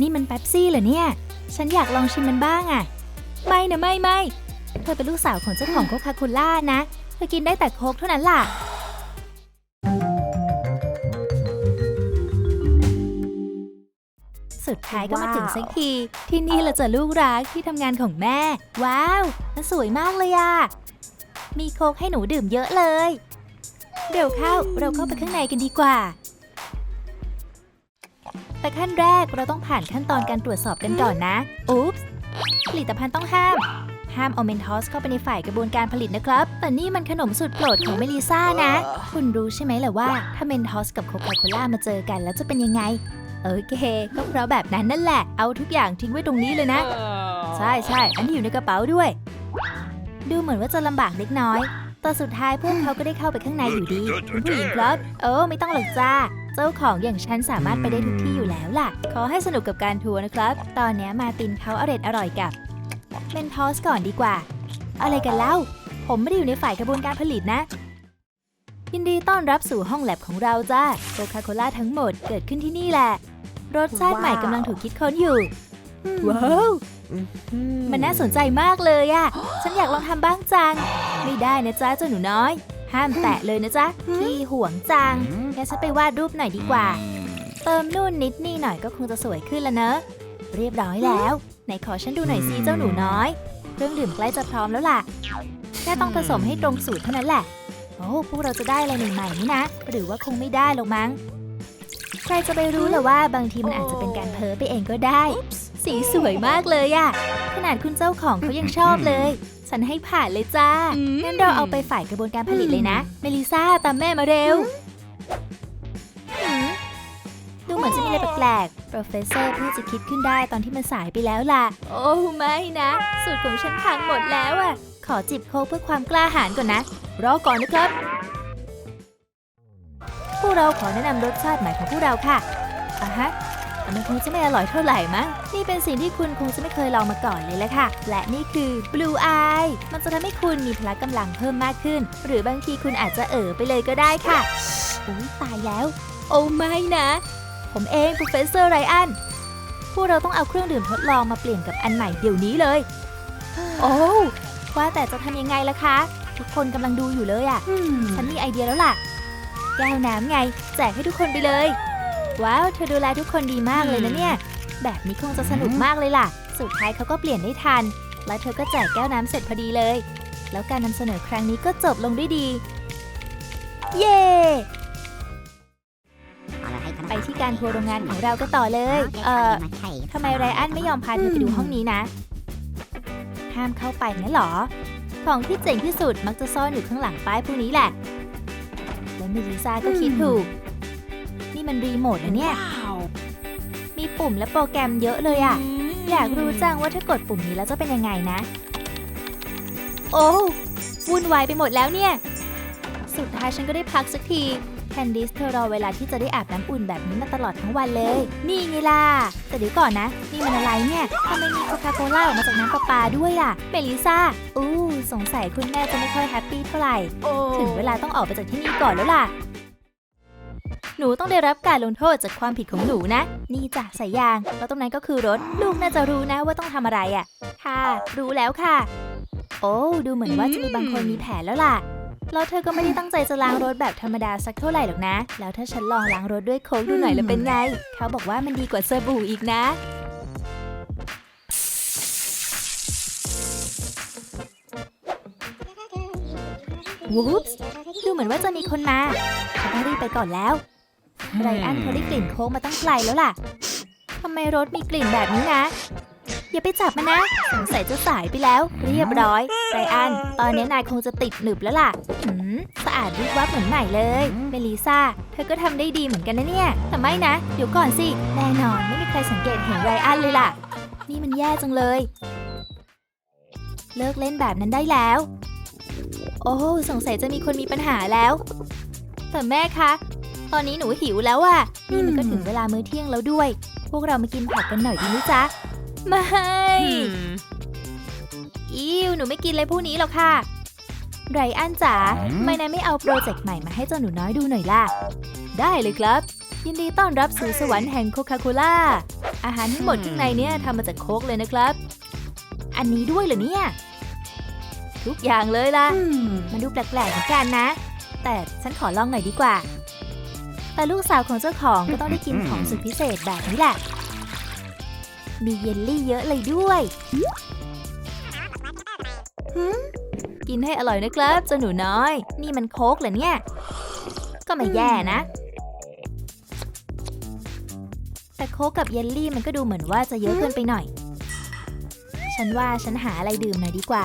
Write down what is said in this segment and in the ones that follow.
นี่มันแป๊บซี่เหรอเนี่ย ฉันอยากลองชิมมันบ้างอะไม่นะไม่ไม่ เธอเป็นลูกสาวของเจ้าของโคคาโคล่านะ เธอกินได้แต่โค้กเท่านั้นล่ะ สุดท้ายก็มาถึงสักที ที่นี่เราจะลูกรักที่ทำงานของแม่ ว้าว มันสวยมากเลยอะมีโค้กให้หนูดื่มเยอะเลย เดี๋ยวเข้าเราเข้าไปข้างในกันดีกว่า แต่ขั้นแรกเราต้องผ่านขั้นตอนการตรวจสอบกันก่อนนะอุ๊ปส์ผลิตภัณฑ์ต้องห้าม ห้ามเอาเมนทอสเข้าไปในฝ่ายกระบวนการผลิตนะครับ แต่นี่มันขนมสุดโปรดของเมลิซ่านะ คุณรู้ใช่ไหมล่ะว่า ถ้าเมนทอสกับโคคาโคล่ามาเจอกันแล้วจะเป็นยังไง โอเคก็เพราะแบบนั้นนั่นแหละ เอาทุกอย่างทิ้งไว้ตรงนี้เลยนะ ใช่ใช่อันนี้อยู่ในกระเป๋าด้วย ดูเหมือนว่าจะลำบากเล็กน้อยแต่สุดท้ายพวกเขาก็ได้เข้าไปข้างในอยู่ดีคุณผู้หญิงครับ เออไม่ต้องหรอกจ้า เจ้าของอย่างฉันสามารถไปได้ทุกที่อยู่แล้วล่ะ ขอให้สนุกกับการทัวร์นะครับ ตอนนี้มาตินเขาอร่อยอร่อยกับเมนทอสก่อนดีกว่า อะไรกันเล่า ผมไม่ได้อยู่ในฝ่ายกระบวนการผลิตนะ ยินดีต้อนรับสู่ห้องแลบของเราจ้าโคคาโคล่าทั้งหมดเกิดขึ้นที่นี่แหละ รสชาติใหม่กำลังถูกคิดค้นอยู่ ว้าวมันน่าสนใจมากเลยอะฉันอยากลองทำบ้างจัง ไม่ได้นะจ๊ะเจ้าหนูน้อย ห้ามแตะเลยนะจ๊ะขี้ห่วงจังงั้นฉันไปวาดรูปหน่อยดีกว่า เติมนู่นนิดนี่หน่อยก็คงจะสวยขึ้นแล้วเนอะเรียบร้อยแล้วไหนขอฉันดูหน่อยสิเจ้าหนูน้อย เครื่องดื่มใกล้จะพร้อมแล้วล่ะ แค่ต้องผสมให้ตรงสูตรเท่านั้นแหละ โอ้พวกเราจะได้อะไรใหม่ๆนี่นะ หรือว่าคงไม่ได้หรอกมั้ง ใครจะไปรู้ล่ะว่าบางทีมันอาจจะเป็นการเพ้อไปเองก็ได้ สีสวยมากเลยอะขนาดคุณเจ้าของเขายังชอบเลย ฉันให้ผ่านเลยจ้า งั้นเราเอาไปฝ่ายกระบวนการผลิตเลยนะ เมลิซาตามแม่มาเร็ว ดูเหมือนจะมีอะไรแปลกๆ โปรเฟสเซอร์เพิ่งจะคิดขึ้นได้ตอนที่มันสายไปแล้วล่ะ โอ้ไม่นะ สูตรของฉันพังหมดแล้วอะขอจิบโค้กเพื่อความกล้าหาญก่อนนะ รอก่อนนะครับ พวกเราขอแนะนำรสชาติใหม่ของพวกเราค่ะอะฮะ มันคงจะไม่อร่อยเท่าไหร่มั้ง นี่เป็นสิ่งที่คุณคงจะไม่เคยลองมาก่อนเลยแหละค่ะ และนี่คือ Blue Eye มันจะทำให้คุณมีพละกำลังเพิ่มมากขึ้น หรือบางทีคุณอาจจะเอ๋อไปเลยก็ได้ค่ะ อุ้ยตายแล้ว โอ้ไม่นะ ผมเอง Professor Ryan พวกเราต้องเอาเครื่องดื่มทดลองมาเปลี่ยนกับอันใหม่เดี๋ยวนี้เลย โอ้ว่าแต่จะทำยังไงล่ะคะ ทุกคนกำลังดูอยู่เลยอะฉันมีไอเดียแล้วล่ะ แก้วน้ำไง แจกให้ทุกคนไปเลย ว้าวเธอดูแลทุกคนดีมากเลยนะเนี่ย แบบนี้คงจะสนุกมากเลยล่ะ สุดท้ายเขาก็เปลี่ยนได้ทัน และเธอก็แจกแก้วน้ำเสร็จพอดีเลย แล้วการนำเสนอครั้งนี้ก็จบลงด้วยดี เย้ไปที่การทัวร์โรงงานของเราก็ต่อเลย เอ่อทำไมไรอันไม่ยอมพาเธอไปดูห้องนี้นะ ห้ามเข้าไปงั้นเหรอ ของที่เจ๋งที่สุดมักจะซ่อนอยู่ข้างหลังป้ายพวกนี้แหละ และมิลิซาก็คิดถูก นี่มันรีโมทนะเนี่ย มีปุ่มและโปรแกรมเยอะเลยอะอยากรู้จังว่าถ้ากดปุ่มนี้แล้วจะเป็นยังไงนะ โอ้วุ่นวายไปหมดแล้วเนี่ย สุดท้ายฉันก็ได้พักสักที แคนดิสเธอรอเวลาที่จะได้อาบน้ำอุ่นแบบนี้มาตลอดทั้งวันเลย นี่ไงล่ะ แต่เดี๋ยวก่อนนะ นี่มันอะไรเนี่ยทำไมมีโคคาโคล่าออกมาจากน้ำประปาด้วยอะเมลิซาอู้สงสัยคุณแม่จะไม่ค่อยแฮปปี้เท่าไหร่ ถึงเวลาต้องออกไปจากที่นี่ก่อนแล้วล่ะ หนูต้องได้รับการลงโทษจากความผิดของหนูนะ นี่จ้ะสายยาง แล้วตรงนั้นก็คือรถ ลูกน่าจะรู้นะว่าต้องทำอะไรอะ่ะ ค่ะ รู้แล้วค่ะ โอ้ดูเหมือนว่าจะมีบางคนมีแผนแล้วล่ะแล้วเธอก็ไม่ได้ตั้งใจจะล้างรถแบบธรรมดาสักเท่าไหร่หรอกนะ แล้วถ้าฉันลองล้างรถด้วยโค้กดูหน่อยแล้วเป็นไง เขาบอกว่ามันดีกว่าสบู่อีกนะ วูปส์ดูเหมือนว่าจะมีคนมา ฉันต้องรีบไปก่อนแล้ว ไรอันเขาได้กลิ่นโค้งมาตั้งไกลแล้วล่ะทำไมรถมีกลิ่นแบบนี้นะ อย่าไปจับมันนะ สงสัยจะสายไปแล้ว เรียบร้อยไรอัน ตอนนี้นายคงจะติดหนึบแล้วล่ะหืมสะอาดวิบวับเหมือนใหม่เลยเมลิซาเธอก็ทำได้ดีเหมือนกันนะเนี่ย แต่ไม่นะ เดี๋ยวก่อนสิ แน่นอนไม่มีใครสังเกตเห็นไรอันเลยล่ะ นี่มันแย่จังเลย เลิกเล่นแบบนั้นได้แล้ว โอ้สงสัยจะมีคนมีปัญหาแล้ว แต่แม่คะ ตอนนี้หนูหิวแล้วอะนี่มันก็ถึงเวลามื้อเที่ยงแล้วด้วย พวกเรามากินผักกันหน่อยดีไหมจ๊ะ ไม่ อิวหนูไม่กินเลยพวกนี้หรอกค่ะ ไรอันจ๋าอืมทำไมนายไม่เอาโปรเจกต์ใหม่มาให้เจ้าหนูน้อยดูหน่อยล่ะ ได้เลยครับ ยินดีต้อนรับสู่สวรรค์แห่งโคคาโคล่า อาหารทั้งหมดข้างในเนี้ยทำมาจากโค้กเลยนะครับ อันนี้ด้วยเหรอเนี่ย ทุกอย่างเลยล่ะ มันดูแปลกๆเหมือนกันนะ แต่ฉันขอลองหน่อยดีกว่า แต่ลูกสาวของเจ้าของก็ต้องได้กินของสุดพิเศษแบบนี้แหละ มีเยลลี่เยอะเลยด้วยหืมกินให้อร่อยนะครับเจ้าหนูน้อย นี่มันโค้กเหรอเนี่ย ก็ไม่แย่นะ แต่โค้กกับเยลลี่มันก็ดูเหมือนว่าจะเยอะเกินไปหน่อย ฉันว่าฉันหาอะไรดื่มหน่อยดีกว่า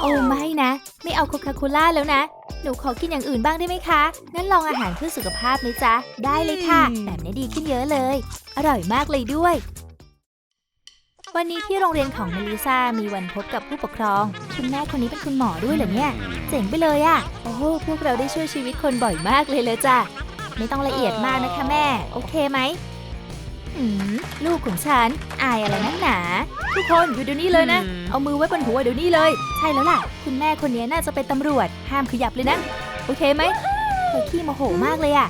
โอ้ไม่นะ ไม่เอาโคคาโคล่าแล้วนะ หนูขอกินอย่างอื่นบ้างได้ไหมคะ งั้นลองอาหารเพื่อสุขภาพไหมจ๊ะ ได้เลยค่ะ แบบนี้ดีขึ้นเยอะเลย อร่อยมากเลยด้วย วันนี้ที่โรงเรียนของเมลิซามีวันพบกับผู้ปกครอง คุณแม่คนนี้เป็นคุณหมอด้วยเหรอเนี่ย เจ๋งไปเลยอะโอ้โห พวกเราได้ช่วยชีวิตคนบ่อยมากเลยเลยจ้ะ ไม่ต้องละเอียดมากนะคะแม่ โอเคไหมหืม ลูกของฉัน อายอะไรนักหนา ทุกคนอยู่เดี๋ยวนี้เลยนะ เอามือไว้บนหัวเดี๋ยวนี้เลย ใช่แล้วล่ะ คุณแม่คนนี้น่าจะเป็นตำรวจ ห้ามขยับเลยนะ โอเคไหมเธอขี้โมโหมากเลยอะ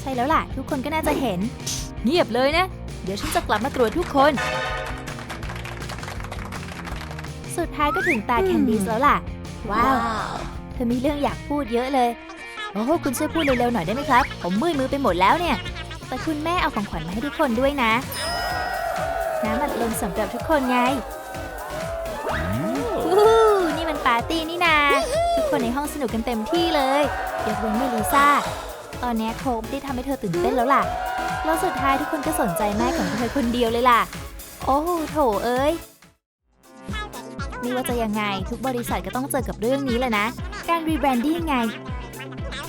ใช่แล้วล่ะ ทุกคนก็น่าจะเห็น เงียบเลยนะ เดี๋ยวฉันจะกลับมาตรวจทุกคน สุดท้ายก็ถึงตาแคนดิสแล้วล่ะ ว้าว เธอมีเรื่องอยากพูดเยอะเลย โอ้โหคุณช่วยพูดเร็วๆหน่อยได้ไหมครับ ผมมือมือไปหมดแล้วเนี่ย แต่คุณแม่เอาของขวัญมาให้ทุกคนด้วยนะ น้ำอัดลมสำหรับทุกคนไงวู้ฮู้นี่มันปาร์ตี้นี่นา ทุกคนในห้องสนุกกันเต็มที่เลยยกเว้นเมลิซ่า ตอนนี้โคมได้ทำให้เธอตื่นเต้นแล้วล่ะ แล้วสุดท้ายทุกคนก็สนใจแม่ของเธอคนเดียวเลยล่ะ โอ้โหโถเอ้ยไม่ว่าจะยังไงทุกบริษัทก็ต้องเจอกับเรื่องนี้แหละนะ การรีแบรนดิ้งไง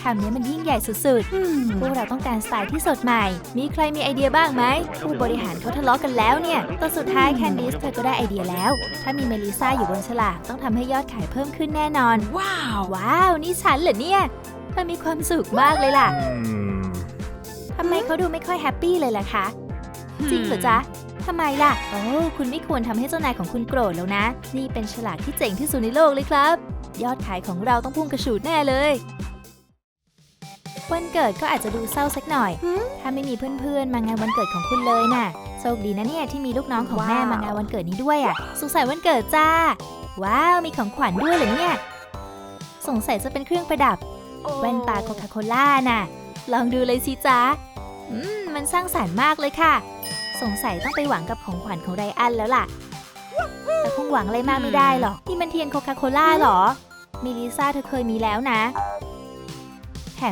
คำนี้มันยิ่งใหญ่สุดๆพวกเราต้องการสไตล์ที่สดใหม่ มีใครมีไอเดียบ้างไหม ผู้บริหารเขาทะเลาะกันแล้วเนี่ยแต่สุดท้ายแคนดิสเธอก็ได้ไอเดียแล้ว ถ้ามีเมลิซ่าอยู่บนฉลากต้องทำให้ยอดขายเพิ่มขึ้นแน่นอน ว้าว ว้าว นี่ฉันเหรอเนี่ยเธอมีความสุขมากเลยล่ะทำไมเขาดูไม่ค่อยแฮปปี้เลยล่ะคะ จริงเหรอจ๊ะทำไมล่ะ โอ้ คุณไม่ควรทำให้เจ้านายของคุณโกรธแล้วนะ นี่เป็นฉลากที่เจ๋งที่สุดในโลกเลยครับ ยอดขายของเราต้องพุ่งกระฉูดแน่เลย วันเกิดก็อาจจะดูเศร้าสักหน่อย ถ้าไม่มีเพื่อนๆ มางานวันเกิดของคุณเลยน่ะ โชคดีนะเนี่ยที่มีลูกน้องของแม่มางานวันเกิดนี้ด้วยอะ สุขสันต์วันเกิดจ้า ว้าว มีของขวัญด้วยเหรอเนี่ย สงสัยจะเป็นเครื่องประดับ แว่นตาโคคาโคล่าน่ะ ลองดูเลยสิจ๊ะอืม มันสร้างสรรค์มากเลยค่ะ สงสัยต้องไปหวังกับของขวัญของไรอันแล้วล่ะ แต่คงหวังอะไรมากไม่ได้หรอกนี่มันเทียนโคคาโคล่าเหรอมิลิซ่าเธอเคยมีแล้วนะแถ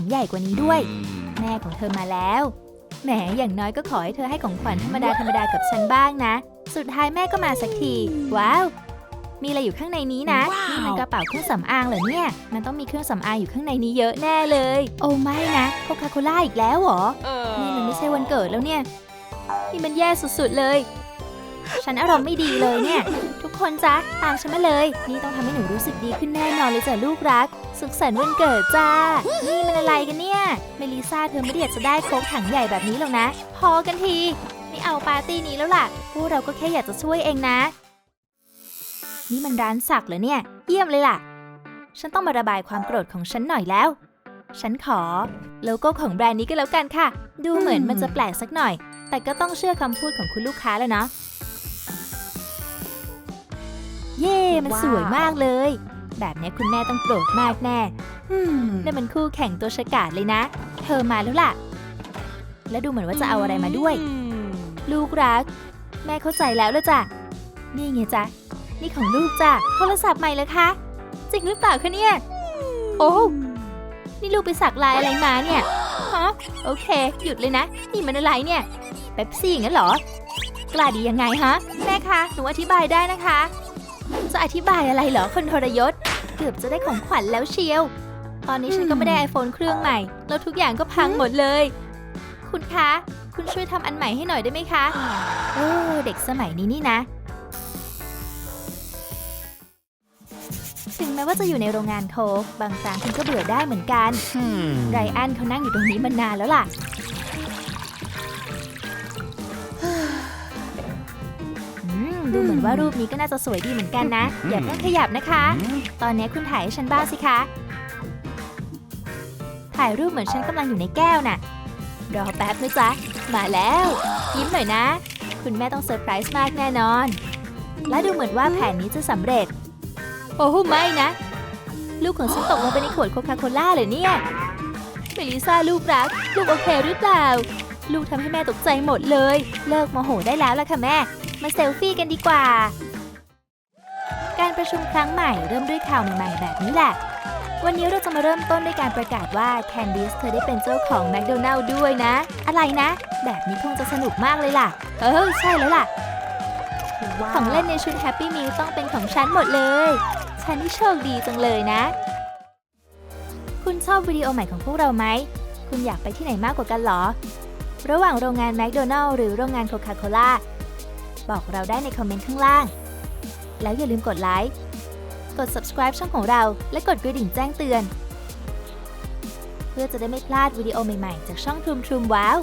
มใหญ่กว่านี้ด้วย แม่ของเธอมาแล้ว แหมอย่างน้อยก็ขอให้เธอให้ของขวัญธรรมดาธรรมดากับฉันบ้างนะ สุดท้ายแม่ก็มาสักที ว้าว มีอะไรอยู่ข้างในนี้นะนี่มันกระเป๋าเครื่องสำอางเหรอเนี่ย มันต้องมีเครื่องสำอางอยู่ข้างในนี้เยอะแน่เลย โอ้ไม่นะโคคาโคล่าอีกแล้วเหรอนี่มันไม่ใช่วันเกิดแล้วเนี่ยนี่มันแย่สุดๆเลย ฉันอารมณ์ไม่ดีเลยเนี่ย ทุกคนจ๊ะ ตามฉันมาเลย นี่ต้องทำให้หนูรู้สึกดีขึ้นแน่นอนเลยจ้ะลูกรัก สุขสันต์วันเกิดจ้า นี่มันอะไรกันเนี่ย เมลิซาเธอไม่ได้อยากจะได้โค้กถังใหญ่แบบนี้หรอกนะ พอกันที ไม่เอาปาร์ตี้นี้แล้วล่ะ พวกเราก็แค่อยากจะช่วยเองนะ นี่มันร้านสักเหรอเนี่ย เยี่ยมเลยล่ะ ฉันต้องมาระบายความโกรธของฉันหน่อยแล้ว ฉันขอโลโก้ของแบรนด์นี้ก็แล้วกันค่ะ ดูเหมือนมันจะแปลกสักหน่อย แต่ก็ต้องเชื่อคำพูดของคุณลูกค้าแล้วเนาะ เย่มันสวยมากเลย แบบนี้คุณแม่ต้องโกรธมากแน่นั่นมันคู่แข่งตัวฉกาจเลยนะ เธอมาแล้วล่ะ แล้วดูเหมือนว่าจะเอาอะไรมาด้วย ลูกรัก แม่เข้าใจแล้วแล้วจ้ะ นี่ไงจ๊ะนี่ของลูกจ้ะ โทรศัพท์ใหม่เลยคะจริงหรือเปล่าคะเนี่ย โอ้ นี่ลูกไปสักลายอะไรมาเนี่ย ฮะ โอเค หยุดเลยนะ นี่มันอะไรเนี่ยเป๊ปซี่อย่างนั้นเหรอ กล้าดียังไงฮะ แม่คะ หนูอธิบายได้นะคะ จะอธิบายอะไรเหรอคนทรยศ เกือบจะได้ของขวัญแล้วเชียว ตอนนี้ฉันก็ไม่ได้ไอโฟนเครื่องใหม่ แล้วทุกอย่างก็พังหมดเลย คุณคะ คุณช่วยทำอันใหม่ให้หน่อยได้ไหมคะ โอ้เด็กสมัยนี้นี่นะ ถึงแม้ว่าจะอยู่ในโรงงานโค้กบางครั้งคุณก็เบื่อได้เหมือนกัน ไรอันเขานั่งอยู่ตรงนี้มานานแล้วล่ะ ดูเหมือนว่ารูปนี้ก็น่าจะสวยดีเหมือนกันนะ อย่าเพิ่งขยับนะคะ ตอนนี้คุณถ่ายให้ฉันบ้างสิคะ ถ่ายรูปเหมือนฉันกำลังอยู่ในแก้วน่ะ รอแป๊บนะจ๊ะ มาแล้ว ยิ้มหน่อยนะ คุณแม่ต้องเซอร์ไพรส์มากแน่นอน และดูเหมือนว่าแผนนี้จะสำเร็จ โอ้โหไม่นะ ลูกของฉันตกลงไปในขวดโคคาโคล่าเลยเนี่ยเมลิซาลูกรัก ลูกโอเคหรือเปล่า ลูกทำให้แม่ตกใจหมดเลย เลิกโมโหได้แล้วล่ะค่ะแม่ มาเซลฟี่กันดีกว่า การประชุมครั้งใหม่เริ่มด้วยข่าวใหม่ๆแบบนี้แหละ วันนี้เราจะมาเริ่มต้นด้วยการประกาศว่าแคนดิสเธอได้เป็นเจ้าของแมคโดนัลล์ด้วยนะ อะไรนะ แบบนี้คงจะสนุกมากเลยล่ะ เออใช่แล้วล่ะ ของเล่นในชุดแฮปปี้มิ l ต้องเป็นของฉันหมดเลย ฉันนี่โชคดีจังเลยนะ คุณชอบวิดีโอใหม่ของพวกเราไหม คุณอยากไปที่ไหนมากกว่ากันเหรอ ระหว่างโรงงานแมคโดนัลล์หรือโรงงานโคคาโคล่า บอกเราได้ในคอมเมนต์ข้างล่าง แล้วอย่าลืมกดไลค์ กด subscribe ช่องของเรา และกดกระดิ่งแจ้งเตือน เพื่อจะได้ไม่พลาดวิดีโอใหม่ ๆ จากช่องทรูมทรูมว้าว